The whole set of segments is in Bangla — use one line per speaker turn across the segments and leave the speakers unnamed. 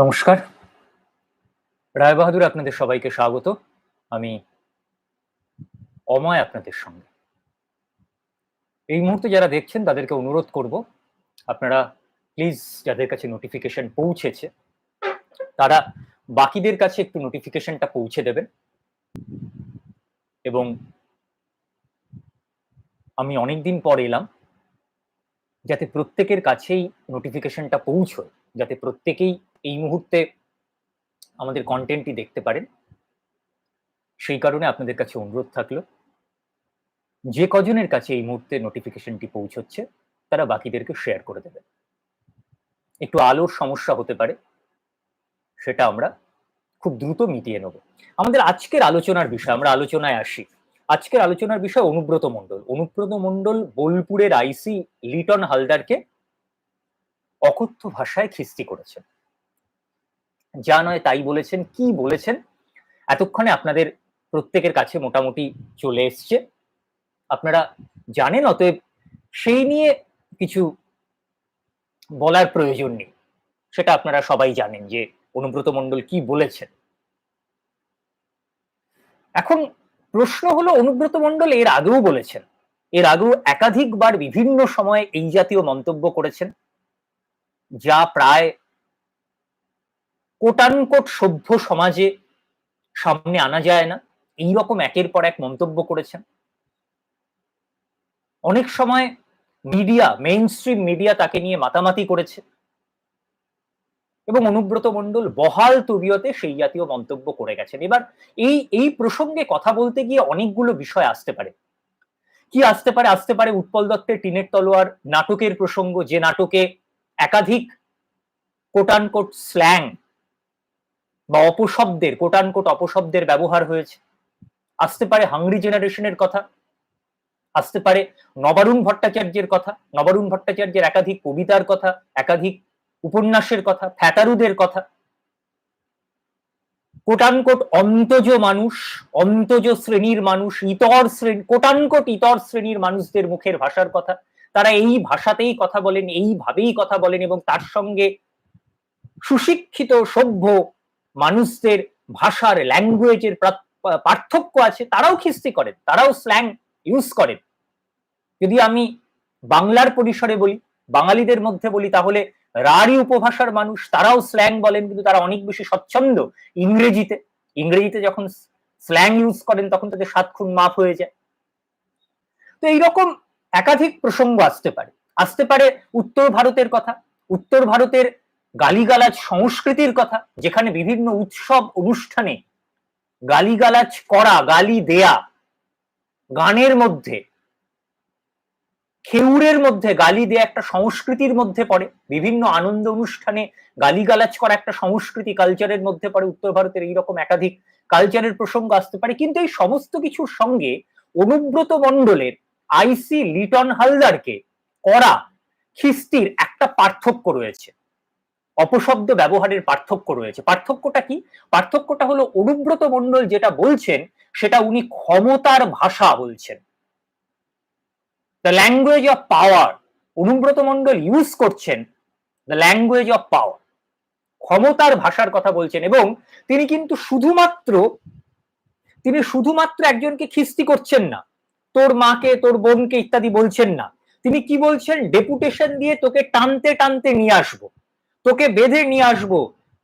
নমস্কার। রায় বাহাদুর, আপনাদের সবাইকে স্বাগত। আমি অময় আপনাদের সঙ্গে। এই মুহূর্তে যারা দেখছেন, তাদেরকে অনুরোধ করব, আপনারা প্লিজ যাদের কাছে নোটিফিকেশন পৌঁছেছে, তারা বাকিদের কাছে একটু নোটিফিকেশনটা পৌঁছে দেবেন। এবং আমি অনেকদিন পর এলাম, যাতে প্রত্যেকের কাছেই নোটিফিকেশনটা পৌঁছয়, যাতে প্রত্যেকেই এই মুহূর্তে আমাদের কন্টেন্টটি দেখতে পারেন। সেই কারণে আপনাদের কাছে অনুরোধ থাকল, যে কজনের কাছে এই মুহূর্তে নোটিফিকেশনটি পৌঁছচ্ছে, তারা বাকিদেরকে শেয়ার করে দেবেন। একটু আলোর সমস্যা হতে পারে, সেটা আমরা খুব দ্রুত মিটিয়ে নেব। আমাদের আজকের আলোচনার বিষয়, আমরা আলোচনায় আসি। আজকের আলোচনার বিষয় অনুব্রত মণ্ডল। অনুব্রত মণ্ডল বোলপুরের আইসি লিটন হালদারকে অকথ্য ভাষায় খিস্তি করেছেন। যা নয় তাই বলেছেন, কি বলেছেন? এতক্ষণে আপনাদের প্রত্যেকের কাছে মোটামুটি চলে এসছে। আপনারা জানেন, অতএব সেই নিয়ে কিছু বলার প্রয়োজন নেই। সেটা আপনারা সবাই জানেন যে অনুব্রত মণ্ডল কি বলেছেন। এখন প্রশ্ন হলো, অনুব্রত মণ্ডল এর আগেও বলেছেন, এর আগেও একাধিকবার বিভিন্ন সময়ে এই জাতীয় মন্তব্য করেছেন, যা প্রায় কোটানকোট সভ্য সমাজে সামনে আনা যায় না। এই রকম একের পর এক মন্তব্য করেছেন। অনেক সময় মিডিয়া মেইন স্ট্রিম মিডিয়া তাকে নিয়ে মাতামাতি করেছে। এবং অনুব্রত মণ্ডল বহাল তবিয়তে সেই জাতীয় মন্তব্য করে গেছেন। এবার এই এই প্রসঙ্গে কথা বলতে গিয়ে অনেকগুলো বিষয় আসতে পারে। কি আসতে পারে? আসতে পারে উৎপল দত্তের টিনের তলোয়ার, নাটকের প্রসঙ্গ, যে নাটকে একাধিক কোটানকোট স্ল্যাং বা অপশব্দের কোটানকোট অপশব্দের ব্যবহার হয়েছে। আসতে পারে হাংরি জেনারেশনের কথা, আসতে পারে নবারুণ ভট্টাচার্যের কথা, নবারুণ ভট্টাচার্যের একাধিক কবিতার কথা, একাধিক উপন্যাসের কথা ফ্যাতারুদের কথা। কোটানকোট অন্তজ মানুষ, অন্তজ শ্রেণির মানুষ, ইতর শ্রেণি কোটানকোট ইতর শ্রেণির মানুষদের মুখের ভাষার কথা। তারা এই ভাষাতেই কথা বলেন, এইভাবেই কথা বলেন এবং তার সঙ্গে সুশিক্ষিত, সভ্য মানুষদের ভাষার ল্যাঙ্গুয়েজের পার্থক্য আছে, তারাও খিস্তি করেন, তারাও স্ল্যাং ইউজ করেন। যদি আমি বাংলার পরিসরে বলি, বাঙালিদের মধ্যে বলি, তাহলে রাঢ়ি উপভাষার মানুষ তারাও স্ল্যাং বলেন, কিন্তু তারা অনেক বেশি স্বচ্ছন্দ ইংরেজিতে। ইংরেজিতে যখন স্ল্যাং ইউজ করেন, তখন তাদের সাত খুন মাফ হয়ে যায়। তো এইরকম একাধিক প্রসঙ্গ আসতে পারে। আসতে পারে উত্তর ভারতের কথা। উত্তর ভারতের গালিগালাজ সংস্কৃতির কথা, যেখানে বিভিন্ন উৎসব অনুষ্ঠানে গালিগালাজ করা, গালি দেয়া, গানের মধ্যে খেউরের মধ্যে গালি দেয়া একটা সংস্কৃতির মধ্যে পড়ে। বিভিন্ন আনন্দ অনুষ্ঠানে গালিগালাজ করা একটা সংস্কৃতি কালচারের মধ্যে পড়ে। উত্তর ভারতের এইরকম একাধিক কালচারের প্রসঙ্গ আসতে পারে। কিন্তু এই সমস্ত কিছুর সঙ্গে অনুব্রত মণ্ডলের আইসি লিটন হালদারকে করা খিস্তির একটা পার্থক্য রয়েছে। অপশব্দ ব্যবহারের পার্থক্য রয়েছে। পার্থক্যটা কি? পার্থক্যটা হলো অনুব্রত মণ্ডল যেটা বলছেন, সেটা উনি ক্ষমতার ভাষা বলছেন। The language of power Anubrata Mondal use করছেন দ্য ল্যাঙ্গুয়েজ অফ পাওয়ার ক্ষমতার ভাষার কথা বলছেন এবং তিনি কিন্তু শুধুমাত্র, তিনি শুধুমাত্র একজনকে খিস্তি করছেন না। তোর মাকে, তোর বোনকে ইত্যাদি বলছেন না। তিনি কি বলছেন? ডেপুটেশন দিয়ে তোকে টানতে টানতে নিয়ে আসব। তোকে বেঁধে নিয়ে আসব,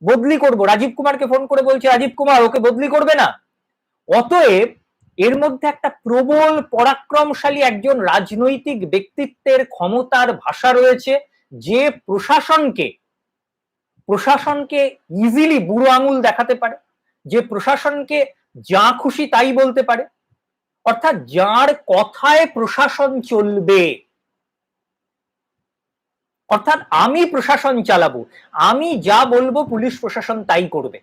বদলি করব। রাজীব কুমারকে ফোন করে বলছে, রাজীব কুমার, ওকে বদলি করবে না? অতএব এর মধ্যে একটা প্রবল, পরাক্রমশালী একজন রাজনৈতিক ব্যক্তিত্বের ক্ষমতার ভাষা রয়েছে, যে প্রশাসনকে প্রশাসনকে ইজিলি বুড়ো আঙুল দেখাতে পারে, যে প্রশাসনকে যা খুশি তাই বলতে পারে। অর্থাৎ যার কথায় প্রশাসন চলবে অর্থাৎ আমি প্রশাসন চালাবো, আমি যা বলব পুলিশ প্রশাসন তাই করবে।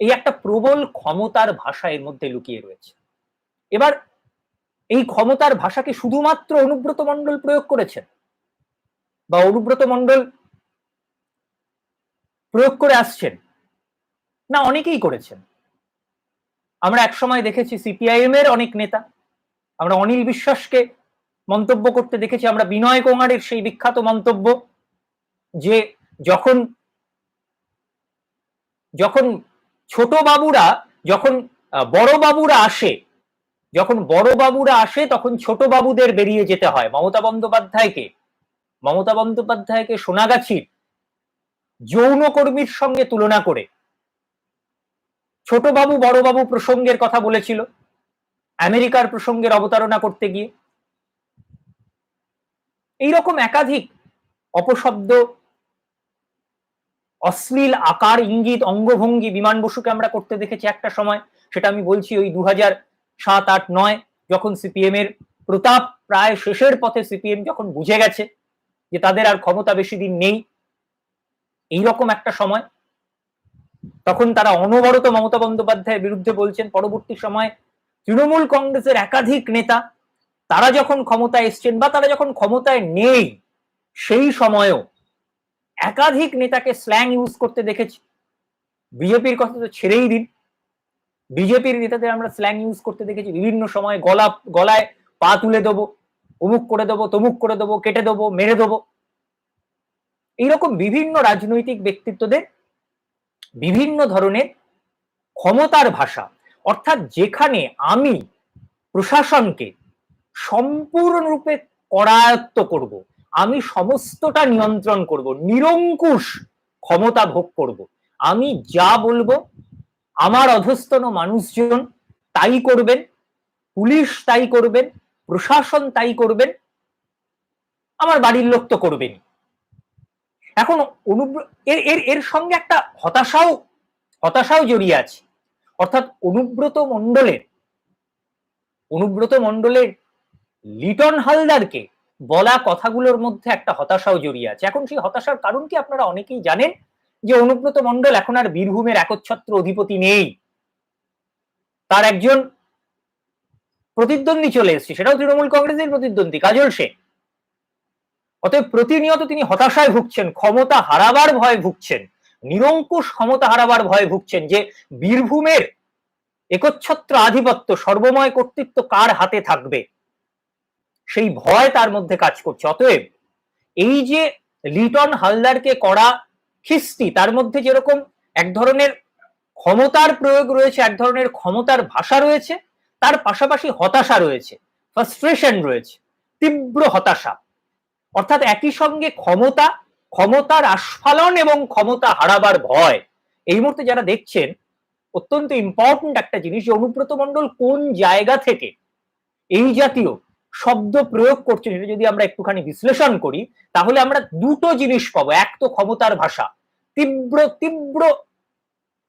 এই একটা প্রবল ক্ষমতার ভাষা এর মধ্যে লুকিয়ে রয়েছে। এবার এই ক্ষমতার ভাষাকে শুধুমাত্র অনুব্রত মণ্ডল প্রয়োগ করেছেন? বা অনুব্রত মণ্ডল প্রয়োগ করে আসছেন? না, অনেকেই করেছেন। আমরা একসময় দেখেছি সিপিআইএম এর অনেক নেতা। আমরা অনিল বিশ্বাসকে মন্তব্য করতে দেখেছি আমরা। বিনয় কোঙারের সেই বিখ্যাত মন্তব্য যে যখন যখন ছোট বাবুরা, যখন বড় বাবুরা আসে, যখন বড় বাবুরা আসে তখন ছোট বাবুদের বেরিয়ে যেতে হয়। মমতা বন্দ্যোপাধ্যায়কে মমতা বন্দ্যোপাধ্যায়কে সোনাগাছির যৌনকর্মীর সঙ্গে তুলনা করে, ছোট বাবু বড় বাবু প্রসঙ্গের কথা বলেছিল, আমেরিকার প্রসঙ্গের অবতারণা করতে গিয়ে। এইরকম একাধিক অপশব্দ, অশ্লীল আকার, ইঙ্গিত, অঙ্গভঙ্গি, বিমান বসুকে আমরা করতে দেখেছি একটা সময়। সেটা আমি বলছি ওই দু হাজার সাত, আট, নয়, যখন সিপিএম এর প্রতাপ প্রায় শেষের পথে সিপিএম যখন বুঝে গেছে যে তাদের আর ক্ষমতা বেশি দিন নেই, এইরকম একটা সময়, তখন তারা অনবরত মমতা বন্দ্যোপাধ্যায়ের বিরুদ্ধে বলছেন, পরবর্তী সময় তৃণমূল কংগ্রেসের একাধিক নেতা তারা যখন ক্ষমতায় এসছেন বা তারা যখন ক্ষমতায় নেই, সেই সময়ও একাধিক নেতাকে স্ল্যাং ইউজ করতে দেখেছি। বিজেপির কথা তো ছেড়েই দিন। বিজেপির নেতাদের আমরা স্ল্যাং ইউজ করতে দেখেছি। বিভিন্ন সময় গলা, গলায় পা তুলে দেবো অমুক করে দেবো, তমুক করে দেবো, কেটে দেবো, মেরে দেবো। এইরকম বিভিন্ন রাজনৈতিক ব্যক্তিত্বদের বিভিন্ন ধরনের ক্ষমতার ভাষা। অর্থাৎ যেখানে আমি প্রশাসনকে সম্পূর্ণরূপে করায়ত্ত করব। আমি সমস্তটা নিয়ন্ত্রণ করব, নিরঙ্কুশ ক্ষমতা ভোগ করব। আমি যা বলব, আমার অধস্তন মানুষজন তাই করবেন, পুলিশ তাই করবেন, প্রশাসন তাই করবেন, আমার বাড়ির লোক তো করবেন এখন এর এর এর সঙ্গে একটা হতাশাও হতাশাও জড়িয়ে আছে। অর্থাৎ অনুব্রত মণ্ডলের অনুব্রত মণ্ডলের লিটন হালদারকে বলা কথাগুলোর মধ্যে একটা হতাশাও জড়িয়ে আছে। এখন সেই হতাশার কারণ কি আপনারা অনেকেই জানেন যে অনুব্রত মন্ডল এখন আর বীরভূমের একচ্ছত্র অধিপতি নেই। তার একজন প্রতিদ্বন্দ্বী চলে এসছে, সেটাও তৃণমূল কংগ্রেসের প্রতিদ্বন্দ্বী, কাজল শেখ অতএব প্রতিনিয়ত তিনি হতাশায় ভুগছেন, ক্ষমতা হারাবার ভয়ে ভুগছেন, নিরঙ্কুশ ক্ষমতা হারাবার ভয়ে ভুগছেন যে বীরভূমের একচ্ছত্র আধিপত্য সর্বময় কর্তৃত্ব কার হাতে থাকবে? সেই ভয় তার মধ্যে কাজ করছে। অতএব এই যে লিটন হালদারকে করা খিস্তি, তার মধ্যে যেরকম এক ধরনের ক্ষমতার প্রয়োগ রয়েছে, এক ধরনের ক্ষমতার ভাষা রয়েছে, তার পাশাপাশি হতাশা রয়েছে ফ্রাস্ট্রেশন রয়েছে, তীব্র হতাশা। অর্থাৎ একই সঙ্গে ক্ষমতা, ক্ষমতার আস্ফালন এবং ক্ষমতা হারাবার ভয়। এই মুহূর্তে যারা দেখছেন, অত্যন্ত ইম্পর্টেন্ট একটা জিনিস যে অনুব্রত মন্ডল কোন জায়গা থেকে এই জাতীয় শব্দ প্রয়োগ করছে সেটা যদি আমরা একটুখানি বিশ্লেষণ করি, তাহলে আমরা দুটো জিনিস পাবো। এক তো ক্ষমতার ভাষা, তীব্র তীব্র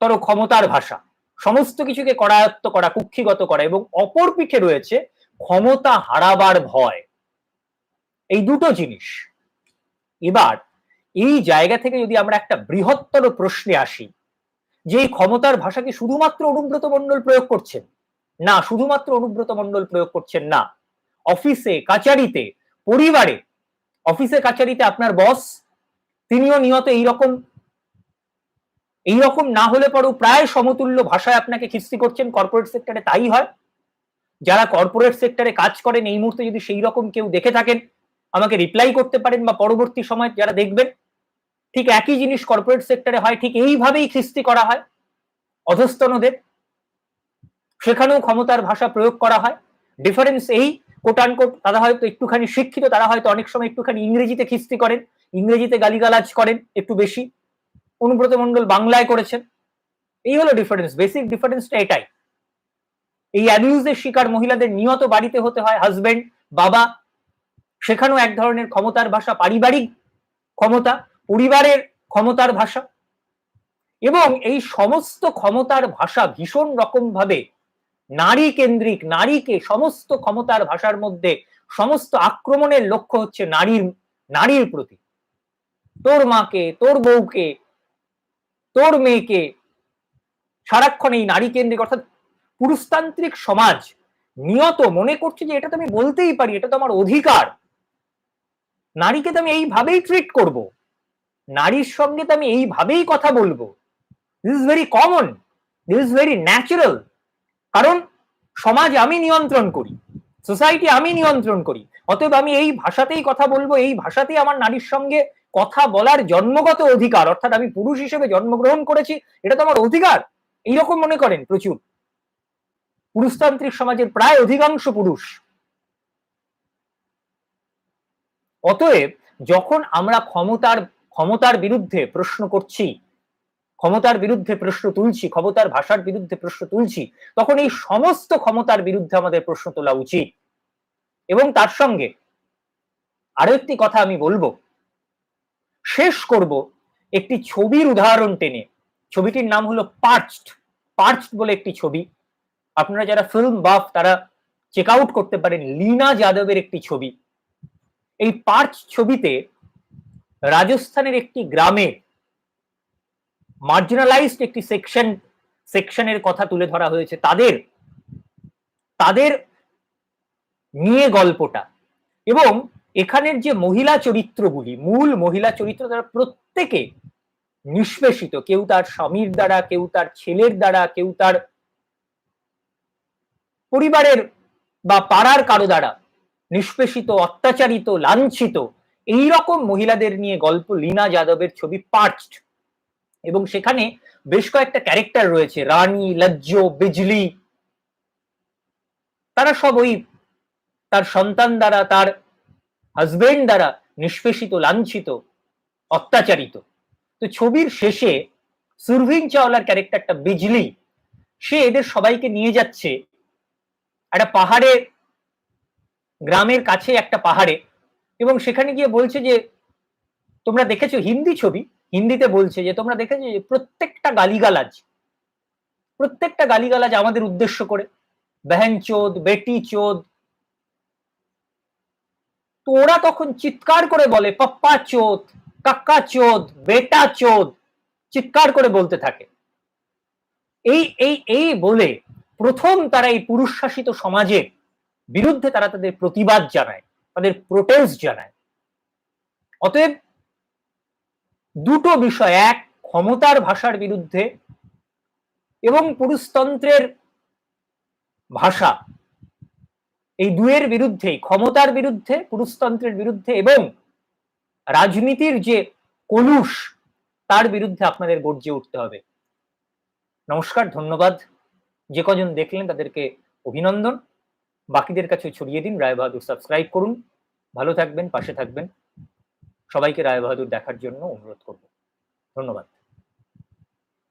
তর ক্ষমতার ভাষা। সমস্ত কিছুকে করায়ত্ত করা, কুক্ষিগত করা এবং অপর পিঠে রয়েছে ক্ষমতা হারাবার ভয়। এই দুটো জিনিস। এবার এই জায়গা থেকে যদি আমরা একটা বৃহত্তর প্রশ্নে আসি, যে এই ক্ষমতার ভাষা কি শুধুমাত্র অনুব্রত মন্ডল প্রয়োগ করছেন? না, শুধুমাত্র অনুব্রত মন্ডল প্রয়োগ করছেন না। অফিসে, কাচারিতে, পরিবারে। অফিসে, কাচারিতে আপনার বস, তিনিও নিয়ত এইরকম এইরকম না হলে পরেও প্রায় সমতুল্য ভাষায় আপনাকে খিস্তি করছেন কর্পোরেট সেক্টরে তাই হয়। যারা কর্পোরেট সেক্টরে কাজ করেন, এই মুহূর্তে যদি সেই রকম কেউ দেখে থাকেন, আমাকে রিপ্লাই করতে পারেন বা পরবর্তী সময় যারা দেখবেন, ঠিক একই জিনিস কর্পোরেট সেক্টরে হয়, ঠিক এইভাবেই খিস্তি করা হয়, অধস্তনদের। সেখানেও ক্ষমতার ভাষা প্রয়োগ করা হয়। ডিফারেন্স এই কোটান কোট তারা হয়তো একটুখানি শিক্ষিত, তারা হয়তো অনেক সময় একটুখানি ইংরেজিতে খিস্তি করেন, ইংরেজিতে গালিগালাজ করেন একটু বেশি। অনুব্রত মন্ডল বাংলায় করেছেন। এই হলো ডিফারেন্স বেসিক ডিফারেন্সটা এটাই। এই অ্যাবিউজের শিকার মহিলাদের নিয়ত বাড়িতে হতে হয় হাজবেন্ড বাবা সেখানেও এক ধরনের ক্ষমতার ভাষা, পারিবারিক ক্ষমতা, পরিবারের ক্ষমতার ভাষা। এবং এই সমস্ত ক্ষমতার ভাষা ভীষণ রকম ভাবে নারী কেন্দ্রিক, নারীকে সমস্ত ক্ষমতার ভাষার মধ্যে সমস্ত আক্রমণের লক্ষ্য হচ্ছে নারীর নারীর প্রতি। তোর মাকে, তোর বউকে, তোর মেয়েকে সারাক্ষণ এই নারী কেন্দ্রিক অর্থাৎ পুরুষতান্ত্রিক সমাজ নিয়ত মনে করছে যে এটা তো আমি বলতেই পারি, এটা তো আমার অধিকার। নারীকে তো আমি এইভাবেই ট্রিট করব। নারীর সঙ্গে তো আমি এইভাবেই কথা বলব। This is very common this is very natural কারণ সমাজ আমি নিয়ন্ত্রণ করি, সোসাইটি আমি নিয়ন্ত্রণ করি, অতএব আমি এই ভাষাতেই কথা বলব, এই ভাষাতেই আমার নারীর সঙ্গে কথা বলার জন্মগত অধিকার, অর্থাৎ আমি পুরুষ হিসেবে জন্মগ্রহণ করেছি, এটা তো আমার অধিকার, এইরকম মনে করেন প্রচুর। পুরুষতান্ত্রিক সমাজের প্রায় অধিকাংশ পুরুষ। অতএব যখন আমরা ক্ষমতার ক্ষমতার বিরুদ্ধে প্রশ্ন করছি ক্ষমতার বিরুদ্ধে প্রশ্ন তুলছি, ক্ষমতার ভাষার বিরুদ্ধে প্রশ্ন তুলছি, তখন এই সমস্ত ক্ষমতার বিরুদ্ধে আমাদের প্রশ্ন তোলা উচিত। এবং তার সঙ্গে আরও একটি কথা আমি বলব। শেষ করব একটি ছবির উদাহরণ টেনে। ছবিটির নাম হলো পার্চড। পার্চড বলে একটি ছবি। আপনারা যারা ফিল্ম বাফ তারা চেক আউট করতে পারেন লীনা যাদবের একটি ছবি। এই পার্চ ছবিতে রাজস্থানের একটি গ্রামে মার্জিনালাইজড একটি সেকশন, সেকশনের কথা তুলে ধরা হয়েছে। তাদের তাদের নিয়ে গল্পটা। এবং এখানের যে মহিলা চরিত্রগুলি, মূল মহিলা চরিত্র তারা প্রত্যেকে নিষ্পেষিত। কেউ তার স্বামীর দ্বারা, কেউ তার ছেলের দ্বারা, কেউ তার পরিবারের বা পাড়ার কারও দ্বারা নিষ্পেষিত, অত্যাচারিত, লাঞ্ছিত। এই রকম মহিলাদের নিয়ে গল্প লীনা যাদবের ছবি পার্চড এবং সেখানে বেশ কয়েকটা ক্যারেক্টার রয়েছে, রানী, লজ্জ, বিজলি। তারা সব ওই তার সন্তান দ্বারা, তার হাজবেন্ড দ্বারা নিষ্পেষিত, লাঞ্ছিত, অত্যাচারিত। তো ছবির শেষে সুরভিন চাওলার ক্যারেক্টারটা বিজলি, সে এদের সবাইকে নিয়ে যাচ্ছে একটা পাহাড়ে, গ্রামের কাছে একটা পাহাড়ে এবং সেখানে গিয়ে বলছে যে, তোমরা দেখেছ হিন্দি ছবি? হিন্দিতে বলছে যে, তোমরা দেখেছ যে প্রত্যেকটা গালিগালাজ প্রত্যেকটা গালিগালাজ আমাদের উদ্দেশ্য করে। বেহেন চোদ বেটি চোদ তো ওরা তখন চিৎকার করে বলে পপ্পা চোদ কাক্কা চোদ বেটা চোদ চিৎকার করে বলতে থাকে। এই এই এই বলে প্রথম তারা এই পুরুষ শাসিত সমাজের বিরুদ্ধে তারা তাদের প্রতিবাদ জানায়, তাদের প্রোটেস্ট জানায়। অতএব দুটো বিষয় এক, ক্ষমতার ভাষার বিরুদ্ধে এবং পুরুষতন্ত্রের ভাষা। এই দুয়ের বিরুদ্ধে ক্ষমতার বিরুদ্ধে, পুরুষতন্ত্রের বিরুদ্ধে এবং রাজনীতির যে কলুষ, তার বিরুদ্ধে আপনাদের গর্জে উঠতে হবে। নমস্কার, ধন্যবাদ। যে কজন দেখলেন তাদেরকে অভিনন্দন। বাকিদের কাছে ছড়িয়ে দিন রায় বাহাদুর সাবস্ক্রাইব করুন। ভালো থাকবেন, পাশে থাকবেন। সবাইকে রায় বাহাদুর দেখার জন্য অনুরোধ করব। ধন্যবাদ।